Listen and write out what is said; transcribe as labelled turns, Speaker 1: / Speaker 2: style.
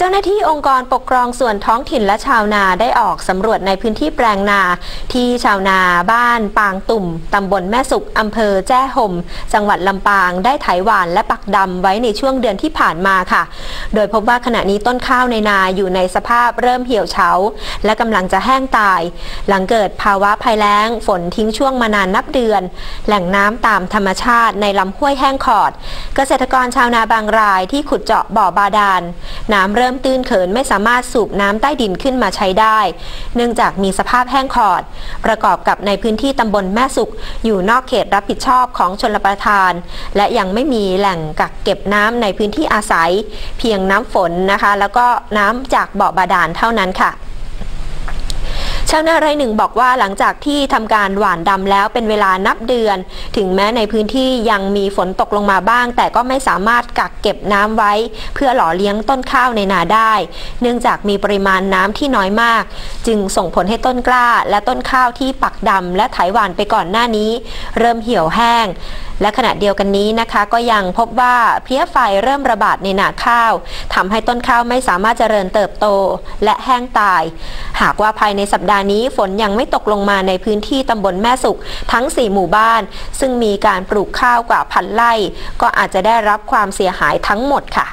Speaker 1: เจ้าหน้าที่องค์กรปกครองส่วนท้องถิ่นและชาวนาได้ออกสำรวจในพื้นที่แปลงนา ที่ชาวนาบ้าน ปางตุ่มตำบลแม่สุกอำเภอแจ้ห่ม จังหวัดลำปางได้ไถหวานและปักดำไว้ในช่วงเดือนที่ผ่านมาค่ะ โดยพบว่าขณะนี้ต้นข้าวในนาอยู่ในสภาพเริ่มเหี่ยวเฉา และกำลังจะแห้งตาย หลังเกิดภาวะภัยแล้ง ฝนทิ้งช่วงมานานนับเดือน แหล่งน้ำตามธรรมชาติในลำห้วยแห้งขอด เกษตรกรชาวนาบางรายที่ขุดเจาะบ่อบาดาลน้ำเริ่มตื้นเขินไม่สามารถสูบน้ำใต้ดินขึ้นมาใช้ได้ เนื่องจากมีสภาพแห้งขอด ประกอบกับในพื้นที่ตำบลแม่สุกอยู่นอกเขตรับผิดชอบของชนรประทาน และยังไม่มีแหล่งกักเก็บน้ำในพื้นที่อาศัย เพียงน้ำฝนนะคะ แล้วก็น้ำจากบ่อบาดาลเท่านั้นค่ะ ชาวนารายหนึ่งบอกว่าหลังจากที่ทำการหว่านดำแล้วเป็นเวลานับเดือน ถึงแม้ในพื้นที่ยังมีฝนตกลงมาบ้าง แต่ก็ไม่สามารถกักเก็บน้ำไว้ เพื่อหล่อเลี้ยงต้นข้าวในนาได้ เนื่องจากมีปริมาณน้ำที่น้อยมาก จึงส่งผลให้ต้นกล้า และต้นข้าวที่ปักดำและไถหวานไปก่อนหน้านี้ เริ่มเหี่ยวแห้ง และขณะเดียวกันนี้นะคะก็ยังพบว่าเพลี้ยไฟเริ่มระบาดในนาข้าวทำให้ต้นข้าวไม่สามารถเจริญเติบโต และแห้งตาย หากว่าภายในสัปดาห์นี้ฝนยังไม่ตกลงมาในพื้นที่ตำบลแม่สุขทั้ง 4 หมู่บ้าน ซึ่งมีการปลูกข้าวกว่าพันไร่ ก็อาจจะได้รับความเสียหายทั้งหมดค่ะ